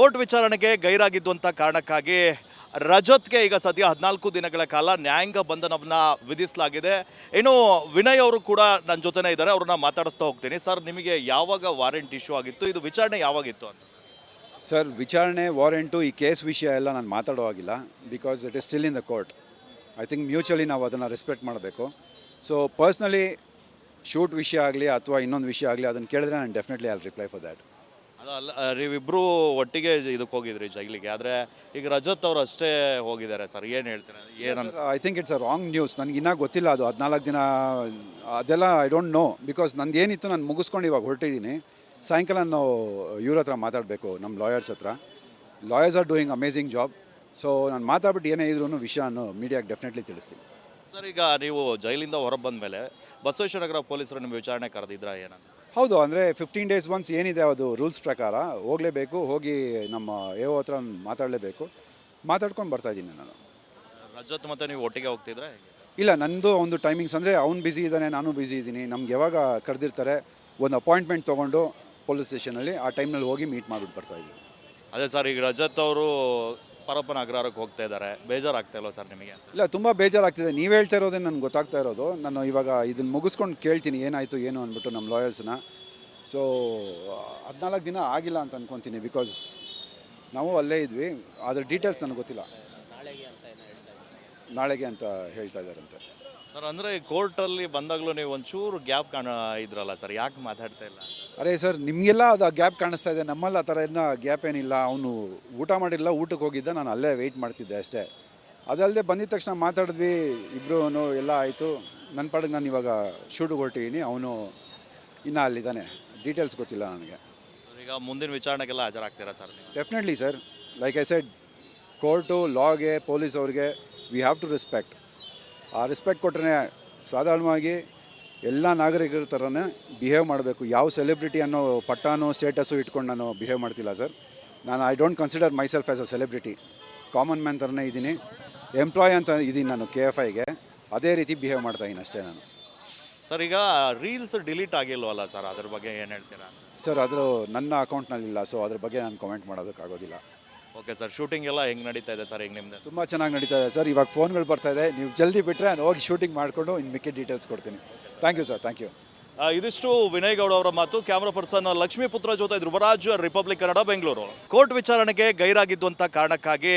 Court ವಿಚಾರಣೆಗೆ ಗೈರಾಗಿದ್ದು ಕಾರಣಕ್ಕಾಗಿ ರಜತ್ಗೆ ಈಗ ಸದ್ಯ ಹದಿನಾಲ್ಕು ದಿನಗಳ ಕಾಲ ನ್ಯಾಯಾಂಗ ಬಂಧನವನ್ನು ವಿಧಿಸಲಾಗಿದೆ. ಇನ್ನು ವಿನಯ್ ಅವರು ಕೂಡ ನನ್ನ ಜೊತೆನೇ ಇದ್ದಾರೆ, ಅವ್ರನ್ನ ಮಾತಾಡಿಸ್ತಾ ಹೋಗ್ತೀನಿ. ಸರ್, ನಿಮಗೆ ಯಾವಾಗ ವಾರೆಂಟ್ ಇಶ್ಯೂ ಆಗಿತ್ತು? ಇದು ವಿಚಾರಣೆ ಯಾವಾಗಿತ್ತು ಅಂತ? ಸರ್, ವಿಚಾರಣೆ, ವಾರೆಂಟು ಈ ಕೇಸ್ ವಿಷಯ ಎಲ್ಲ ನಾನು ಮಾತಾಡೋ ಆಗಿಲ್ಲ because it is still in the court I think mutually ನಾವು ಅದನ್ನು ರೆಸ್ಪೆಕ್ಟ್ ಮಾಡಬೇಕು. ಸೊ ಪರ್ಸ್ನಲಿ ಶೂಟ್ ವಿಷಯ ಆಗಲಿ ಅಥವಾ ಇನ್ನೊಂದು ವಿಷಯ ಆಗಲಿ ಅದನ್ನು ಕೇಳಿದ್ರೆ ನಾನು definitely I reply for that ಅದಲ್ಲ ನೀವಿಬ್ರು ಒಟ್ಟಿಗೆ ಇದಕ್ಕೆ ಹೋಗಿದ್ರಿ ಜೈಲಿಗೆ ಆದರೆ ಈಗ ರಜತ್ ಅವರು ಅಷ್ಟೇ ಹೋಗಿದ್ದಾರೆ ಸರ್ ಏನು ಹೇಳ್ತಾರೆ ಏನಂತ? I think it's a wrong news ನನಗೆ ಇನ್ನೂ ಗೊತ್ತಿಲ್ಲ ಅದು ಹದಿನಾಲ್ಕು ದಿನ ಅದೆಲ್ಲ ಐ ಡೋಂಟ್ ನೋ ಬಿಕಾಸ್ ನಂದು ಏನಿತ್ತು ನಾನು ಮುಗಿಸ್ಕೊಂಡು ಇವಾಗ ಹೊರಟಿದ್ದೀನಿ. ಸಾಯಂಕಾಲ ನಾವು ಇವ್ರ ಹತ್ರ ಮಾತಾಡಬೇಕು ನಮ್ಮ ಲಾಯರ್ಸ್ ಹತ್ರ. Lawyers are doing amazing job so ನಾನು ಮಾತಾಡ್ಬಿಟ್ಟು ಏನೇ ಇದ್ರೂ ವಿಷಯನ ಮೀಡಿಯಾಗೆ ಡೆಫಿನೆಟ್ಲಿ ತಿಳಿಸ್ತೀನಿ. ಸರ್ ಈಗ ನೀವು ಜೈಲಿಂದ ಹೊರಗೆ ಬಂದ ಮೇಲೆ ಬಸವೇಶ್ವರ ನಗರ ಪೊಲೀಸರು ನಿಮ್ಮ ವಿಚಾರಣೆ ಕರೆದಿದ್ರಾ ಏನಂತ? ಹೌದು ಅಂದರೆ ಫಿಫ್ಟೀನ್ ಡೇಸ್ ಒನ್ಸ್ ಏನಿದೆ ಅದು ರೂಲ್ಸ್ ಪ್ರಕಾರ ಹೋಗಲೇಬೇಕು ಹೋಗಿ ನಮ್ಮ ಎ ಓ ಹತ್ರ ಮಾತಾಡಲೇಬೇಕು. ಮಾತಾಡ್ಕೊಂಡು ಬರ್ತಾ ಇದ್ದೀನಿ ನಾನು. ರಜತ್ ಮತ್ತೆ ನೀವು ಒಟ್ಟಿಗೆ ಹೋಗ್ತಿದ್ರೆ ಇಲ್ಲ ನಂದು ಒಂದು ಟೈಮಿಂಗ್ಸ್ ಅಂದರೆ ಅವ್ನು ಬ್ಯುಸಿ ಇದ್ದಾನೆ ನಾನು ಬ್ಯುಸಿ ಇದ್ದೀನಿ. ನಮ್ಗೆ ಯಾವಾಗ ಕರೆದಿರ್ತಾರೆ ಒಂದು ಅಪಾಯಿಂಟ್ಮೆಂಟ್ ತೊಗೊಂಡು ಪೊಲೀಸ್ ಸ್ಟೇಷನಲ್ಲಿ ಆ ಟೈಮ್ನಲ್ಲಿ ಹೋಗಿ ಮೀಟ್ ಮಾಡಿಬಿಟ್ಟು ಬರ್ತಾ ಇದ್ದೀವಿ ಅದೇ ಸರ್ ಈಗ ರಜತ್ ಅವರು ಪರಪ್ಪನ ಅಗ್ರಹಾರಕ್ಕೆ ಹೋಗ್ತಾ ಇದ್ದಾರೆ. ಬೇಜಾರಾಗ್ತಾ ಇಲ್ವಾ ಸರ್ ನಿಮಗೆ? ಇಲ್ಲ ತುಂಬ ಬೇಜಾರಾಗ್ತಿದೆ. ನೀವು ಹೇಳ್ತಾ ಇರೋದೇ ನನಗೆ ಗೊತ್ತಾಗ್ತಾ ಇರೋದು. ನಾನು ಇವಾಗ ಇದನ್ನು ಮುಗಿಸ್ಕೊಂಡು ಕೇಳ್ತೀನಿ ಏನಾಯಿತು ಏನು ಅಂದ್ಬಿಟ್ಟು ನಮ್ಮ ಲಾಯರ್ಸ್ನ. ಸೊ ಹದಿನಾಲ್ಕು ದಿನ ಆಗಿಲ್ಲ ಅಂತ ಅಂದ್ಕೊತೀನಿ ಬಿಕಾಸ್ ನಾವು ಅಲ್ಲೇ ಇದ್ವಿ. ಅದ್ರ ಡೀಟೇಲ್ಸ್ ನನಗೆ ಗೊತ್ತಿಲ್ಲ. ನಾಳೆಗೆ ಅಂತ ಹೇಳ್ತಾ ಇದ್ದಾರಂತೆ. ಸರ್ ಅಂದರೆ ಕೋರ್ಟಲ್ಲಿ ಬಂದಾಗಲೂ ನೀವು ಒಂಚೂರು ಗ್ಯಾಪ್ ಕಾಣ ಇದ್ರಲ್ಲ ಸರ್ ಯಾಕೆ ಮಾತಾಡ್ತಾ ಇಲ್ಲ? ಅರೆ ಸರ್ ನಿಮಗೆಲ್ಲ ಅದು ಗ್ಯಾಪ್ ಕಾಣಿಸ್ತಾ ಇದೆ. ನಮ್ಮಲ್ಲಿ ಆ ಥರ ಎಲ್ಲ ಗ್ಯಾಪ್ ಏನಿಲ್ಲ. ಅವನು ಊಟ ಮಾಡಿಲ್ಲ ಊಟಕ್ಕೆ ಹೋಗಿದ್ದ ನಾನು ಅಲ್ಲೇ ವೆಯ್ಟ್ ಮಾಡ್ತಿದ್ದೆ ಅಷ್ಟೇ. ಅದಲ್ಲದೆ ಬಂದಿದ ತಕ್ಷಣ ಮಾತಾಡಿದ್ವಿ ಇಬ್ಬರು ಎಲ್ಲ ಆಯಿತು. ನನ್ನ ಪಾಡಿಗೆ ನಾನು ಇವಾಗ ಶೂಟಿಗೆ ಹೊರಟಿದ್ದೀನಿ ಅವನು ಇನ್ನೂ ಅಲ್ಲಿದ್ದಾನೆ. ಡೀಟೇಲ್ಸ್ ಗೊತ್ತಿಲ್ಲ ನನಗೆ. ಸರ್ ಈಗ ಮುಂದಿನ ವಿಚಾರಣೆಗೆಲ್ಲ ಹಾಜರಾಗ್ತೀರಾ sir definitely sir like I said court ಲಾಗೆ police ಅವ್ರಿಗೆ ವಿ ಹ್ಯಾವ್ ಟು ರೆಸ್ಪೆಕ್ಟ್ ಆ ರೆಸ್ಪೆಕ್ಟ್ ಕೊಟ್ರೆ ಸಾಧಾರಣವಾಗಿ ಎಲ್ಲ ನಾಗರಿಕರ ಥರನೇ ಬಿಹೇವ್ ಮಾಡಬೇಕು. ಯಾವ ಸೆಲೆಬ್ರಿಟಿ ಅನ್ನೋ ಪಟ್ಟಾನೋ ಸ್ಟೇಟಸ್ಸು ಇಟ್ಕೊಂಡು ನಾನು ಬಿಹೇವ್ ಮಾಡ್ತಿಲ್ಲ ಸರ್ ನಾನು I don't consider myself as a celebrity common man ಥರನೇ ಇದ್ದೀನಿ. ಎಂಪ್ಲಾಯ್ ಅಂತ ಇದ್ದೀನಿ ನಾನು ಕೆ ಎಫ್ ಐಗೆ ಅದೇ ರೀತಿ ಬಿಹೇವ್ ಮಾಡ್ತಾ ಇದ್ದೀನಿ ಅಷ್ಟೇ ನಾನು. ಸರ್ ಈಗ ರೀಲ್ಸ್ ಡಿಲೀಟ್ ಆಗಿಲ್ವಲ್ಲ ಸರ್ ಅದ್ರ ಬಗ್ಗೆ ಏನು ಹೇಳ್ತೀರಾ? ಸರ್ ಅದು ನನ್ನ ಅಕೌಂಟ್ನಲ್ಲಿಲ್ಲ ಸೊ ಅದ್ರ ಬಗ್ಗೆ ನಾನು ಕಮೆಂಟ್ ಮಾಡೋದಕ್ಕಾಗೋದಿಲ್ಲ. ಓಕೆ ಸರ್ ಶೂಟಿಂಗ್ ಎಲ್ಲ ಹೆಂಗೆ ನಡೀತಾ ಇದೆ ಸರ್ ಈಗ ನಿಮ್ಮದು ತುಂಬ ಚೆನ್ನಾಗಿ ನಡೀತಾ ಇದೆ ಸರ್ ಇವಾಗ ಫೋನ್ಗಳು ಬರ್ತಾ ಇದೆ. ನೀವು ಜಲ್ದಿ ಬಿಟ್ಟರೆ ನಾನು ಹೋಗಿ ಶೂಟಿಂಗ್ ಮಾಡಿಕೊಂಡು ಇನ್ನು ಮಿಕ್ಕಿ ಡೀಟೇಲ್ಸ್ ಕೊಡ್ತೀನಿ. Thank you sir thank you ಇದಿಷ್ಟು ವಿನಯ್ ಗೌಡ ಅವರ ಮಾತು. ಕ್ಯಾಮ್ರಾ ಪರ್ಸನ್ ಲಕ್ಷ್ಮೀಪುತ್ರ ಜೊತೆ ಧ್ರುವರಾಜ್ ರಿಪಬ್ಲಿಕ್ ಕನ್ನಡ ಬೆಂಗಳೂರು ಕೋರ್ಟ್ ವಿಚಾರಣೆಗೆ ಗೈರಾಗಿದ್ದಂಥ ಅಂತ ಕಾರಣಕ್ಕಾಗಿ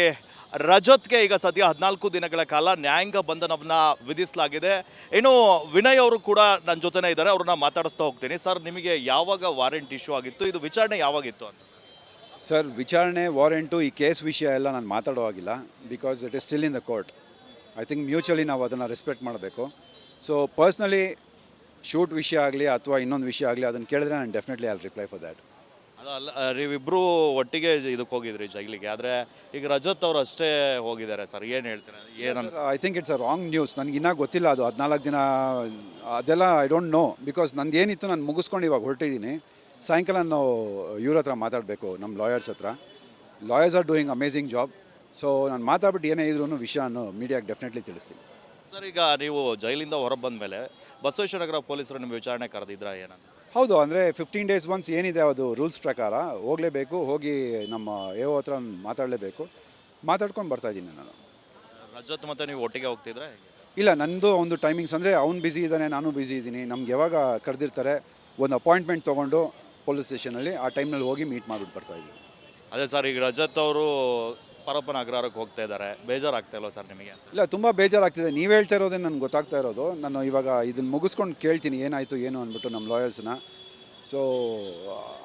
ರಜತ್ಗೆ ಈಗ ಸದ್ಯ ಹದಿನಾಲ್ಕು ದಿನಗಳ ಕಾಲ ನ್ಯಾಯಾಂಗ ಬಂಧನವನ್ನ ವಿಧಿಸಲಾಗಿದೆ. ಇನ್ನು ವಿನಯ್ ಅವರು ಕೂಡ ನನ್ನ ಜೊತೆನೇ ಇದ್ದಾರೆ ಅವ್ರನ್ನ ಮಾತಾಡಿಸ್ತಾ ಹೋಗ್ತೀನಿ. ಸರ್ ನಿಮಗೆ ಯಾವಾಗ ವಾರೆಂಟ್ ಇಶ್ಯೂ ಆಗಿತ್ತು? ಇದು ವಿಚಾರಣೆ ಯಾವಾಗಿತ್ತು ಅಂತ? ಸರ್ ವಿಚಾರಣೆ ವಾರೆಂಟು ಈ ಕೇಸ್ ವಿಷಯ ಎಲ್ಲ ನಾನು ಮಾತಾಡೋ ಆಗಿಲ್ಲ because it is still in the court I think mutually ನಾವು ಅದನ್ನು ರೆಸ್ಪೆಕ್ಟ್ ಮಾಡಬೇಕು. ಸೊ ಪರ್ಸ್ನಲಿ ಶೂಟ್ ವಿಷಯ ಆಗಲಿ ಅಥವಾ ಇನ್ನೊಂದು ವಿಷಯ ಆಗಲಿ ಅದನ್ನು ಕೇಳಿದ್ರೆ ನಾನು definitely I reply for that ಅಲ್ಲ ನೀವಿಬ್ಬರು ಒಟ್ಟಿಗೆ ಇದಕ್ಕೆ ಹೋಗಿದ್ರಿ ಜೈಲಿಗೆ. ಆದರೆ ಈಗ ರಜತ್ ಅವರು ಅಷ್ಟೇ ಹೋಗಿದ್ದಾರೆ ಸರ್. ಏನು ಹೇಳ್ತಾರೆ? ಏನಂತ I think it's a wrong news ನನಗೆ ಇನ್ನೂ ಗೊತ್ತಿಲ್ಲ ಅದು ಹದಿನಾಲ್ಕು ದಿನ ಅದೆಲ್ಲ ಐ ಡೋಂಟ್ ನೋ ಬಿಕಾಸ್ ನಂದು ಏನಿತ್ತು ನಾನು ಮುಗಿಸ್ಕೊಂಡು ಇವಾಗ ಹೊರಟಿದ್ದೀನಿ. ಸಾಯಂಕಾಲ ನಾವು ಇವ್ರ ಹತ್ರ ಮಾತಾಡಬೇಕು ನಮ್ಮ ಲಾಯರ್ಸ್ ಹತ್ರ. Lawyers are doing amazing job so ನಾನು ಮಾತಾಡ್ಬಿಟ್ಟು ಏನೇ ಇದ್ರೂ ವಿಷಯನ ಮೀಡಿಯಾಗೆ ಡೆಫಿನೆಟ್ಲಿ ತಿಳಿಸ್ತೀನಿ. ಸರ್ ಈಗ ನೀವು ಜೈಲಿಂದ ಹೊರ ಬಂದ ಮೇಲೆ ಬಸವೇಶ್ವರ ನಗರ ಪೊಲೀಸರು ನಿಮ್ಮ ವಿಚಾರಣೆ ಕರೆದಿದ್ರ ಏನಂತ? ಹೌದು ಅಂದರೆ ಫಿಫ್ಟೀನ್ ಡೇಸ್ ಒನ್ಸ್ ಏನಿದೆ ಅದು ರೂಲ್ಸ್ ಪ್ರಕಾರ ಹೋಗಲೇಬೇಕು ಹೋಗಿ ನಮ್ಮ ಎ ಓ ಹತ್ರ ಮಾತಾಡಲೇಬೇಕು. ಮಾತಾಡ್ಕೊಂಡು ಬರ್ತಾ ಇದ್ದೀನಿ ನಾನು. ರಜತ್ ಮತ್ತು ನೀವು ಒಟ್ಟಿಗೆ ಹೋಗ್ತಿದ್ರೆ ಇಲ್ಲ ನಂದು ಒಂದು ಟೈಮಿಂಗ್ಸ್ ಅಂದರೆ ಅವ್ನು ಬ್ಯುಸಿ ಇದ್ದಾನೆ ನಾನು ಬ್ಯುಸಿ ಇದ್ದೀನಿ. ನಮ್ಗೆ ಯಾವಾಗ ಕರೆದಿರ್ತಾರೆ ಒಂದು ಅಪಾಯಿಂಟ್ಮೆಂಟ್ ತೊಗೊಂಡು ಪೊಲೀಸ್ ಸ್ಟೇಷನಲ್ಲಿ ಆ ಟೈಮ್ನಲ್ಲಿ ಹೋಗಿ ಮೀಟ್ ಮಾಡಿಬಿಟ್ಟು ಬರ್ತಾ ಇದ್ದೀವಿ ಅದೇ ಸರ್ ಈಗ ರಜತ್ ಅವರು ಪರಪ್ಪನ ಅಗ್ರಹಾರಕ್ಕೆ ಹೋಗ್ತಾ ಇದ್ದಾರೆ. ಬೇಜಾರಾಗ್ತಾ ಇಲ್ಲ ಸರ್ ನಿಮಗೆ? ಇಲ್ಲ ತುಂಬ ಬೇಜಾರಾಗ್ತಿದೆ. ನೀವು ಹೇಳ್ತಾ ಇರೋದೇ ನನಗೆ ಗೊತ್ತಾಗ್ತಾ ಇರೋದು. ನಾನು ಇವಾಗ ಇದನ್ನು ಮುಗಿಸ್ಕೊಂಡು ಕೇಳ್ತೀನಿ ಏನಾಯಿತು ಏನು ಅಂದ್ಬಿಟ್ಟು ನಮ್ಮ ಲಾಯರ್ಸ್ನ ಸೊ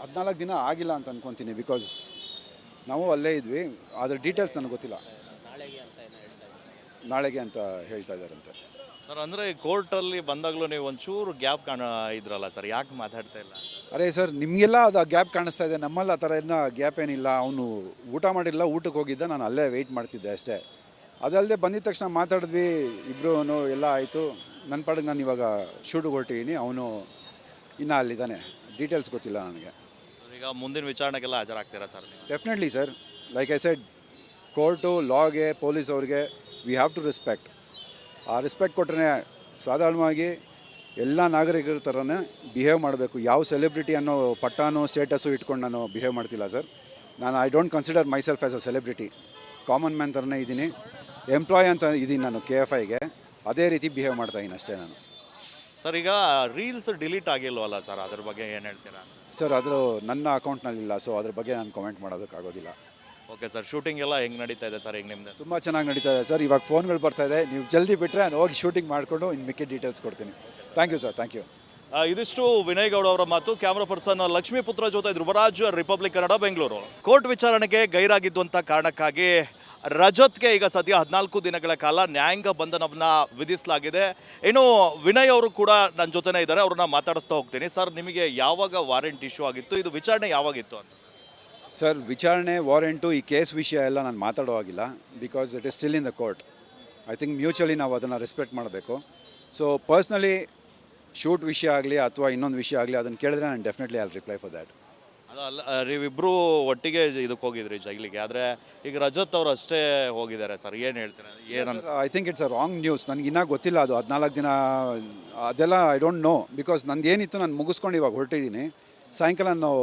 ಹದಿನಾಲ್ಕು ದಿನ ಆಗಿಲ್ಲ ಅಂತ ಅಂದ್ಕೊತೀನಿ ಬಿಕಾಸ್ ನಾವು ಅಲ್ಲೇ ಇದ್ವಿ. ಅದ್ರ ಡೀಟೇಲ್ಸ್ ನನಗೆ ಗೊತ್ತಿಲ್ಲ. ನಾಳೆಗೆ ಅಂತ ಹೇಳ್ತಾ ಇದ್ದಾರಂತೆ. ಸರ್ ಅಂದರೆ ಕೋರ್ಟಲ್ಲಿ ಬಂದಾಗಲೂ ನೀವು ಒಂಚೂರು ಗ್ಯಾಪ್ ಕಾಣ ಇದ್ರಲ್ಲ ಸರ್ ಯಾಕೆ ಮಾತಾಡ್ತಾ ಇಲ್ಲ? ಅರೆ ಸರ್ ನಿಮಗೆಲ್ಲ ಅದು ಗ್ಯಾಪ್ ಕಾಣಿಸ್ತಾ ಇದೆ. ನಮ್ಮಲ್ಲಿ ಆ ಥರ ಎಲ್ಲ ಗ್ಯಾಪ್ ಏನಿಲ್ಲ. ಅವನು ಊಟ ಮಾಡಿಲ್ಲ ಊಟಕ್ಕೆ ಹೋಗಿದ್ದ ನಾನು ಅಲ್ಲೇ ವೆಯ್ಟ್ ಮಾಡ್ತಿದ್ದೆ ಅಷ್ಟೇ. ಅದಲ್ಲದೆ ಬಂದಿದ ತಕ್ಷಣ ಮಾತಾಡಿದ್ವಿ ಇಬ್ಬರು ಎಲ್ಲ ಆಯಿತು. ನನ್ನ ಪಾಡಿಗೆ ನಾನು ಇವಾಗ ಶೂಟಿಗೆ ಹೊರಟಿದ್ದೀನಿ ಅವನು ಇನ್ನೂ ಅಲ್ಲಿದ್ದಾನೆ. ಡೀಟೇಲ್ಸ್ ಗೊತ್ತಿಲ್ಲ ನನಗೆ. ಸರ್ ಈಗ ಮುಂದಿನ ವಿಚಾರಣೆಗೆಲ್ಲ ಹಾಜರಾಗ್ತೀರಾ sir definitely sir like I said court ಲಾಗೆ police ಅವ್ರಿಗೆ ವಿ ಹ್ಯಾವ್ ಟು ರೆಸ್ಪೆಕ್ಟ್ ಆ ರೆಸ್ಪೆಕ್ಟ್ ಕೊಟ್ಟರೆ ಸಾಧಾರಣವಾಗಿ ಎಲ್ಲ ನಾಗರಿಕರ ಥರನೇ ಬಿಹೇವ್ ಮಾಡಬೇಕು. ಯಾವ ಸೆಲೆಬ್ರಿಟಿ ಅನ್ನೋ ಪಟ್ಟಾನೋ ಸ್ಟೇಟಸ್ಸು ಇಟ್ಕೊಂಡು ನಾನು ಬಿಹೇವ್ ಮಾಡ್ತಿಲ್ಲ ಸರ್ ನಾನು I don't consider myself as a celebrity common man ಥರನೇ ಇದ್ದೀನಿ. ಎಂಪ್ಲಾಯ್ ಅಂತ ಇದ್ದೀನಿ ನಾನು ಕೆ ಎಫ್ ಐಗೆ ಅದೇ ರೀತಿ ಬಿಹೇವ್ ಮಾಡ್ತಾ ಇದ್ದೀನಿ ಅಷ್ಟೇ ನಾನು. ಸರ್ ಈಗ ರೀಲ್ಸ್ ಡಿಲೀಟ್ ಆಗಿಲ್ವಲ್ಲ ಸರ್ ಅದ್ರ ಬಗ್ಗೆ ಏನು ಹೇಳ್ತೀರಾ? ಸರ್ ಅದು ನನ್ನ ಅಕೌಂಟ್ನಲ್ಲಿಲ್ಲ ಸೊ ಅದ್ರ ಬಗ್ಗೆ ನಾನು ಕಮೆಂಟ್ ಮಾಡೋದಕ್ಕಾಗೋದಿಲ್ಲ. ಓಕೆ ಸರ್ ಶೂಟಿಂಗ್ ಎಲ್ಲ ಹೆಂಗೆ ನಡೀತಾ ಇದೆ ಸರ್ ಈಗ ನಿಮ್ಮದು ತುಂಬ ಚೆನ್ನಾಗಿ ನಡೀತಾ ಇದೆ ಸರ್ ಇವಾಗ ಫೋನ್ಗಳು ಬರ್ತಾ ಇದೆ. ನೀವು ಜಲ್ದಿ ಬಿಟ್ಟರೆ ನಾನು ಹೋಗಿ ಶೂಟಿಂಗ್ ಮಾಡಿಕೊಂಡು ಇನ್ನು ಮಿಕ್ಕಿ ಡೀಟೇಲ್ಸ್ ಕೊಡ್ತೀನಿ. Thank you sir thank you ಇದಿಷ್ಟು ವಿನಯ್ ಗೌಡ ಅವರ ಮಾತು. ಕ್ಯಾಮ್ರಾ ಪರ್ಸನ್ ಲಕ್ಷ್ಮೀಪುತ್ರ ಜೊತೆ ಧ್ರುವರಾಜ್ ರಿಪಬ್ಲಿಕ್ ಕನ್ನಡ ಬೆಂಗಳೂರು ಕೋರ್ಟ್ ವಿಚಾರಣೆಗೆ ಗೈರಾಗಿದ್ದು ಅಂತ ಕಾರಣಕ್ಕಾಗಿ ರಜತ್ಗೆ ಈಗ ಸದ್ಯ ಹದಿನಾಲ್ಕು ದಿನಗಳ ಕಾಲ ನ್ಯಾಯಾಂಗ ಬಂಧನವನ್ನ ವಿಧಿಸಲಾಗಿದೆ. ಇನ್ನು ವಿನಯ್ ಅವರು ಕೂಡ ನನ್ನ ಜೊತೆನೇ ಇದ್ದಾರೆ. ಅವ್ರನ್ನ ಮಾತಾಡಿಸ್ತಾ ಹೋಗ್ತೀನಿ. ಸರ್ ನಿಮಗೆ ಯಾವಾಗ ವಾರೆಂಟ್ ಇಶ್ಯೂ ಆಗಿತ್ತು? ಇದು ವಿಚಾರಣೆ ಯಾವಾಗಿತ್ತು ಅಂತ? ಸರ್ ವಿಚಾರಣೆ ವಾರೆಂಟು ಈ ಕೇಸ್ ವಿಷಯ ಎಲ್ಲ ನಾನು ಮಾತಾಡೋ ಹಾಗಿಲ್ಲ because it is still in the court I think mutually ನಾವು ಅದನ್ನು ರೆಸ್ಪೆಕ್ಟ್ ಮಾಡಬೇಕು. ಸೊ ಪರ್ಸ್ನಲಿ ಶೂಟ್ ವಿಷಯ ಆಗಲಿ ಅಥವಾ ಇನ್ನೊಂದು ವಿಷಯ ಆಗಲಿ ಅದನ್ನು ಕೇಳಿದ್ರೆ ನಾನು definitely I reply for that ಅದು ಅಲ್ಲ ನೀವಿಬ್ಬರು ಒಟ್ಟಿಗೆ ಇದಕ್ಕೆ ಹೋಗಿದ್ರಿ ಜೈಲಿಗೆ ಆದರೆ ಈಗ ರಜತ್ ಅವರು ಅಷ್ಟೇ ಹೋಗಿದ್ದಾರೆ ಸರ್ ಏನು ಹೇಳ್ತಾರೆ ಏನಂತ? I think it's a wrong news ನನಗೆ ಇನ್ನೂ ಗೊತ್ತಿಲ್ಲ ಅದು ಹದಿನಾಲ್ಕು ದಿನ ಅದೆಲ್ಲ ಐ ಡೋಂಟ್ ನೋ ಬಿಕಾಸ್ ನಂದು ಏನಿತ್ತು ನಾನು ಮುಗಿಸ್ಕೊಂಡು ಇವಾಗ ಹೊರಟಿದ್ದೀನಿ. ಸಾಯಂಕಾಲ ನಾವು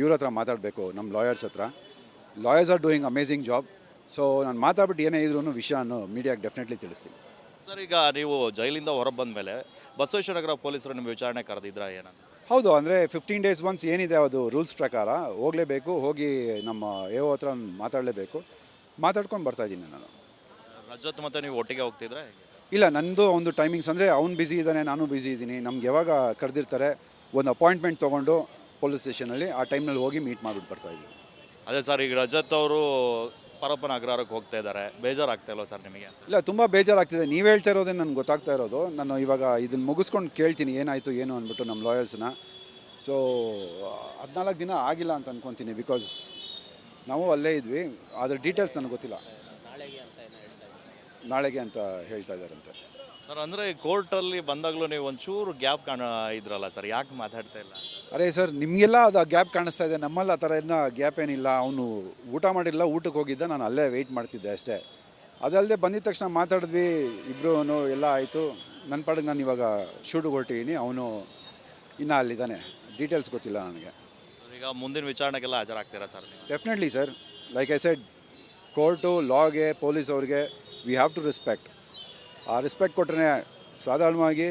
ಇವ್ರ ಹತ್ರ ಮಾತಾಡಬೇಕು ನಮ್ಮ ಲಾಯರ್ಸ್ ಹತ್ರ. Lawyers are doing amazing job so ನಾನು ಮಾತಾಡ್ಬಿಟ್ಟು ಏನೇ ಇದ್ರೂ ವಿಷಯನ ಮೀಡಿಯಾಗೆ ಡೆಫಿನೆಟ್ಲಿ ತಿಳಿಸ್ತೀನಿ. ಸರ್ ಈಗ ನೀವು ಜೈಲಿಂದ ಹೊರಗೆ ಬಂದ ಮೇಲೆ ಬಸವೇಶ್ವರ ನಗರ ಪೊಲೀಸರು ನಿಮ್ಮ ವಿಚಾರಣೆ ಕರೆದಿದ್ರ ಏನಂತ? ಹೌದು ಅಂದರೆ ಫಿಫ್ಟೀನ್ ಡೇಸ್ ಒನ್ಸ್ ಏನಿದೆ ಅದು ರೂಲ್ಸ್ ಪ್ರಕಾರ ಹೋಗಲೇಬೇಕು ಹೋಗಿ ನಮ್ಮ ಎ ಹತ್ರ ಮಾತಾಡಲೇಬೇಕು. ಮಾತಾಡ್ಕೊಂಡು ಬರ್ತಾ ಇದ್ದೀನಿ ನಾನು. ರಜತ್ ಮತ್ತೆ ನೀವು ಒಟ್ಟಿಗೆ ಹೋಗ್ತಿದ್ರೆ ಇಲ್ಲ ನಂದು ಒಂದು ಟೈಮಿಂಗ್ಸ್ ಅಂದರೆ ಅವ್ನು ಬ್ಯುಸಿ ಇದ್ದಾನೆ ನಾನು ಬ್ಯುಸಿ ಇದ್ದೀನಿ. ನಮ್ಗೆ ಯಾವಾಗ ಕರೆದಿರ್ತಾರೆ ಒಂದು ಅಪಾಯಿಂಟ್ಮೆಂಟ್ ತೊಗೊಂಡು ಪೊಲೀಸ್ ಸ್ಟೇಷನಲ್ಲಿ ಆ ಟೈಮ್ನಲ್ಲಿ ಹೋಗಿ ಮೀಟ್ ಮಾಡಿಬಿಟ್ಟು ಬರ್ತಾ ಇದ್ದೀವಿ ಅದೇ ಸರ್ ಈಗ ರಜತ್ ಅವರು ಪರಪ್ಪನ ಅಗ್ರಹಾರಕ್ಕೆ ಹೋಗ್ತಾ ಇದ್ದಾರೆ. ಬೇಜಾರಾಗ್ತಾ ಇಲ್ಲ ಸರ್ ನಿಮಗೆ? ಇಲ್ಲ ತುಂಬ ಬೇಜಾರಾಗ್ತಿದೆ. ನೀವು ಹೇಳ್ತಾ ಇರೋದೇ ನನಗೆ ಗೊತ್ತಾಗ್ತಾ ಇರೋದು. ನಾನು ಇವಾಗ ಇದನ್ನು ಮುಗಿಸ್ಕೊಂಡು ಕೇಳ್ತೀನಿ ಏನಾಯಿತು ಏನು ಅಂದ್ಬಿಟ್ಟು ನಮ್ಮ ಲಾಯರ್ಸ್ನ. ಸೊ ಹದಿನಾಲ್ಕು ದಿನ ಆಗಿಲ್ಲ ಅಂತ ಅಂದ್ಕೊತೀನಿ ಬಿಕಾಸ್ ನಾವು ಅಲ್ಲೇ ಇದ್ವಿ. ಅದ್ರ ಡೀಟೇಲ್ಸ್ ನನಗೆ ಗೊತ್ತಿಲ್ಲ. ನಾಳೆಗೆ ಅಂತ ಹೇಳ್ತಾ ಇದ್ದಾರಂತೆ. ಸರ್ ಅಂದರೆ ಕೋರ್ಟಲ್ಲಿ ಬಂದಾಗಲೂ ನೀವು ಒಂಚೂರು ಗ್ಯಾಪ್ ಕಾಣ ಇದ್ರಲ್ಲ ಸರ್ ಯಾಕೆ ಮಾತಾಡ್ತಾ ಇಲ್ಲ? ಅರೆ ಸರ್ ನಿಮಗೆಲ್ಲ ಅದು ಗ್ಯಾಪ್ ಕಾಣಿಸ್ತಾ ಇದೆ. ನಮ್ಮಲ್ಲಿ ಆ ಥರ ಎಲ್ಲ ಗ್ಯಾಪ್ ಏನಿಲ್ಲ. ಅವನು ಊಟ ಮಾಡಿಲ್ಲ ಊಟಕ್ಕೆ ಹೋಗಿದ್ದ ನಾನು ಅಲ್ಲೇ ವೆಯ್ಟ್ ಮಾಡ್ತಿದ್ದೆ ಅಷ್ಟೇ. ಅದಲ್ಲದೆ ಬಂದಿದ ತಕ್ಷಣ ಮಾತಾಡಿದ್ವಿ ಇಬ್ಬರು ಎಲ್ಲ ಆಯಿತು. ನನ್ನ ಪಾಡಿಗೆ ನಾನು ಇವಾಗ ಶೂಟ್ ಹೊರಟಿದ್ದೀನಿ ಅವನು ಇನ್ನೂ ಅಲ್ಲಿದ್ದಾನೆ. ಡೀಟೇಲ್ಸ್ ಗೊತ್ತಿಲ್ಲ ನನಗೆ. ಸರ್ ಈಗ ಮುಂದಿನ ವಿಚಾರಣೆಗೆಲ್ಲ ಹಾಜರಾಗ್ತೀರಾ sir definitely sir like I said court ಲಾಗೆ police ಅವ್ರಿಗೆ ವಿ ಹ್ಯಾವ್ ಟು ರೆಸ್ಪೆಕ್ಟ್ ಆ ರೆಸ್ಪೆಕ್ಟ್ ಕೊಟ್ಟರೆ ಸಾಧಾರಣವಾಗಿ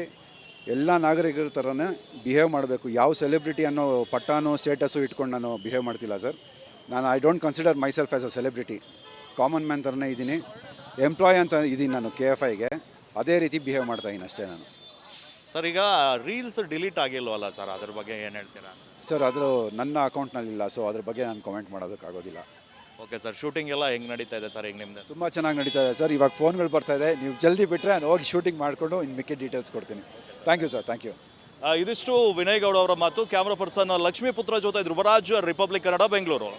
ಎಲ್ಲ ನಾಗರಿಕರ ಥರನೇ ಬಿಹೇವ್ ಮಾಡಬೇಕು. ಯಾವ ಸೆಲೆಬ್ರಿಟಿ ಅನ್ನೋ ಪಟ್ಟಾನೋ ಸ್ಟೇಟಸ್ಸು ಇಟ್ಕೊಂಡು ನಾನು ಬಿಹೇವ್ ಮಾಡ್ತಿಲ್ಲ ಸರ್ ನಾನು I don't consider myself as a celebrity common man ಥರನೇ ಇದ್ದೀನಿ. ಎಂಪ್ಲಾಯ್ ಅಂತ ಇದ್ದೀನಿ ನಾನು ಕೆ ಎಫ್ ಐಗೆ ಅದೇ ರೀತಿ ಬಿಹೇವ್ ಮಾಡ್ತಾ ಇದ್ದೀನಿ ಅಷ್ಟೇ ನಾನು. ಸರ್ ಈಗ ರೀಲ್ಸ್ ಡಿಲೀಟ್ ಆಗಿಲ್ವಲ್ಲ ಸರ್ ಅದ್ರ ಬಗ್ಗೆ ಏನು ಹೇಳ್ತೀರಾ? ಸರ್ ಅದು ನನ್ನ ಅಕೌಂಟ್ನಲ್ಲಿಲ್ಲ ಸೊ ಅದ್ರ ಬಗ್ಗೆ ನಾನು ಕಾಮೆಂಟ್ ಮಾಡೋದಕ್ಕಾಗೋದಿಲ್ಲ. ಓಕೆ ಸರ್ ಶೂಟಿಂಗ್ ಎಲ್ಲ ಹೆಂಗೆ ನಡೀತಾ ಇದೆ ಸರ್ ಹೆಂಗೆ ನಿಮ್ಮದು ತುಂಬ ಚೆನ್ನಾಗಿ ನಡೀತಾ ಇದೆ ಸರ್ ಇವಾಗ ಫೋನ್ಗಳು ಬರ್ತಾ ಇದೆ. ನೀವು ಜಲ್ದಿ ಬಿಟ್ಟರೆ ನಾನು ಹೋಗಿ ಶೂಟಿಂಗ್ ಮಾಡಿಕೊಂಡು ಇನ್ನು ಮಿಕ್ಕಿ ಡೀಟೇಲ್ಸ್ ಕೊಡ್ತೀನಿ. Thank you sir thank you ಇದಿಷ್ಟು ವಿನಯ್ ಗೌಡ ಅವರ ಮಾತು. ಕ್ಯಾಮ್ರಾ ಪರ್ಸನ್ ಲಕ್ಷ್ಮೀಪುತ್ರ ಜೊತೆ ಧ್ರುವರಾಜ್ ರಿಪಬ್ಲಿಕ್ ಕನ್ನಡ ಬೆಂಗಳೂರು